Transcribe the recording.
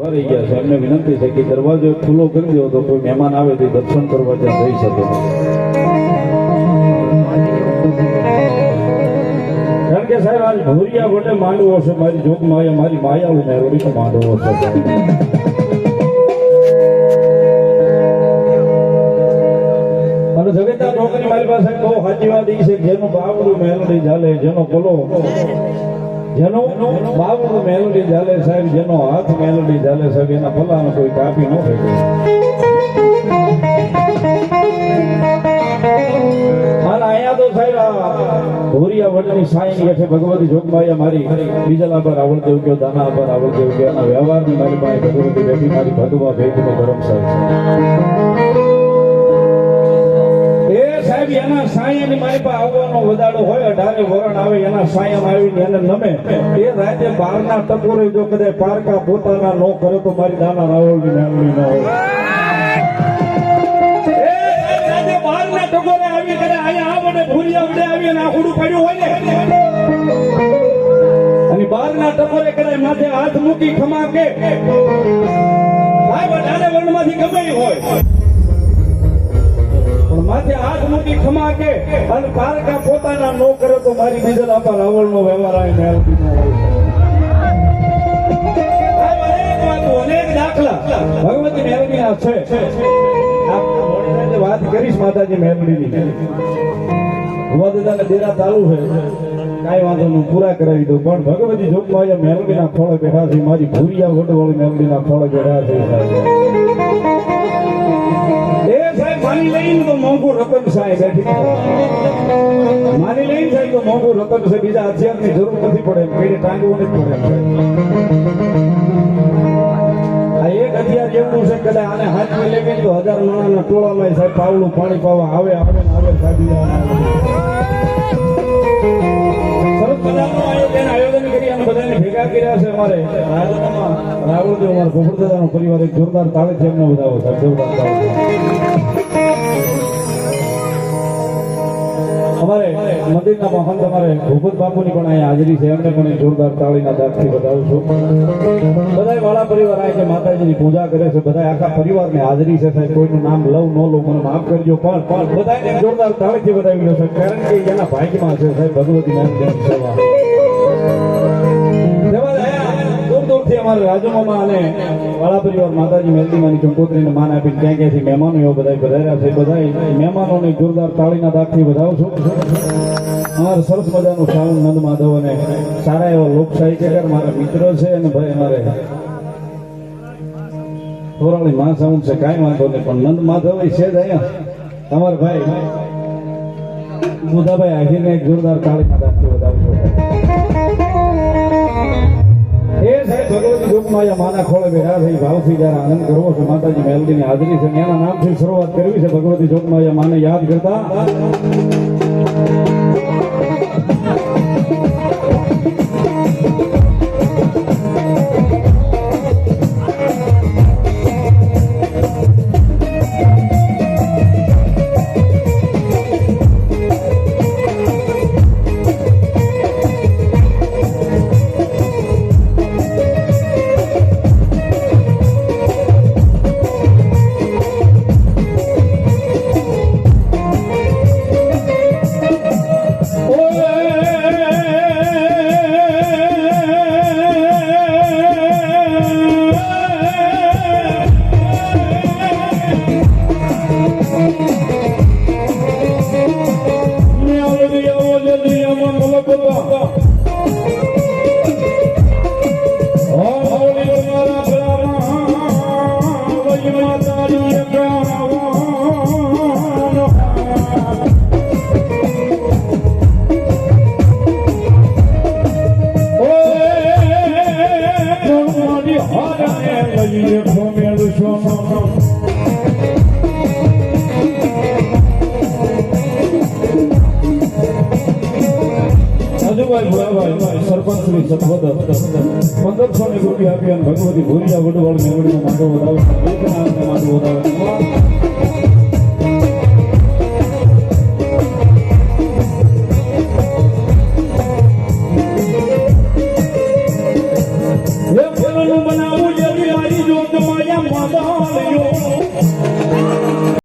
રહી ગયા છે. એમને વિનંતી છે કે દરવાજો ખુલ્લો કરી દો તો કોઈ મહેમાન આવે તો દર્શન કરવા ત્યાં જઈ શકે. કારણ કે સાહેબ, આજ ભૂરિયા વડે માંડવો છે. મારી જોગ માયા, મારી માયા મેળવી તો માંડવો છે. અને જગતના નોકરી મારી પાસે બહુ સાચી વાત છે. જેનો બાવડું મહેનત ચાલે, જેનો કોલો જેનો બાવડું મેલોડી ચાલે સાહેબ, જેનો હાથ મેલોડી ચાલે સાહેબ, એના પલાને કોઈ કાપી ન શકે. અને અહીંયા તો સાહેબ ભોરિયા વડની સાઈન કે ભગવતી જોગમાયા મારી બીજા પર આવડદેવ કયો, દાના પર આવડદેવ કયો, એના વ્યવહારની મારી પાસે ભગવતી મારી ભગવા ભેગનો ધર્મ સાયાની પાસે આવવાનો વધારો એના એને બારના ટકોરે કદાચ માથે હાથ મૂકી ખમા કે. ગમે હોય. માથે હાથ મૂકી ક્ષમા કે અને કારકા પોતાના નો કરે તો મારી બીજલ આપા વ્યવહાર મેળવી ન હોય. અનેક દાખલા. ભગવતી છે આ છે. વાત કરીશ, માતાજી મેળવીની ભુવાદાદાને દેરા ચાલુ છે. કાંઈ વાંધો નહીં, પૂરા કરાવી દઉં. પણ ભગવતી જોગમાં અહીંયા મેળવીના ખોળે બેઠા છે. મારી ભૂરિયા વડવાળી મેળવીના ખોળે બેઠા છે માની લઈને તો મોંઘું રતન સાહેબ બેઠી માની લઈને સાહેબ તો મોંઘું રતન છે, બીજા હથિયારની જરૂર નથી પડે, એમ ટાંગવું નથી પડે. આ એક હથિયાર જેવું છે, કદાચ આને હજાર માણાના ટોળામાં સાહેબ પાવલું પાણી પાવા આવે આવે ભેગા કર્યા છે અમારે. રાવળદેવ અમારા ગોપરદાદાનો પરિવાર એક જોરદાર તાવે છે એમનો બધા જોરદાર. અમારે મંદિરના મહંત અમારે ભૂપત બાપુની પણ અહીંયા હાજરી છે. એમને પણ જોરદાર તાળીના દાખથી બતાવું છું. બધા વાળા પરિવાર આવે છે માતાજીની પૂજા કરે છે. બધા આખા પરિવારની હાજરી છે સાહેબ. કોઈનું નામ લવ ન લઉં, મને માફ કરજો. પણ બધાને જોરદાર તાળીથી બતાવી લો છે કારણ કે એના ભાગ્યમાં છે સાહેબ. ભગવતી નામ સેવા અમારે રાજુમામા અને વાળા પરિવાર માતાજી મેલદીમાની કંકોત્રીને માન આપીને ક્યાં ક્યાંથી મહેમાનો એવા બધા પધાર્યા છે. બધા મહેમાનોને જોરદાર તાળીના દાખથી વધાવું છું. અમારા સરસ મજાનું શ્રાવણ નંદ માધવ અને સારા એવા લોક સાહિત્યકાર મારા મિત્રો છે અને ભાઈ અમારે થોરાળી મા સાઉન્ડ છે. કાંઈ વાંધો નહીં, પણ નંદ માધવ છે જ અહીંયા. તમારા ભાઈ બુધાભાઈ એક જોરદાર તાળીના દાખથી બેઠા જયારે આનંદ કરવો છે માતાજી મેલડીની હાજરી છે. એના નામથી શરૂઆત કરવી છે. ભગવતી ચોકમાં માને યાદ કરતા. સરપંચ શ્રી સતવદર પંદરસો ની રૂપિયા અને ભગવતી ભૂરિયા વડવાળ મેળવીને માંડો વધાવે એક વધાવે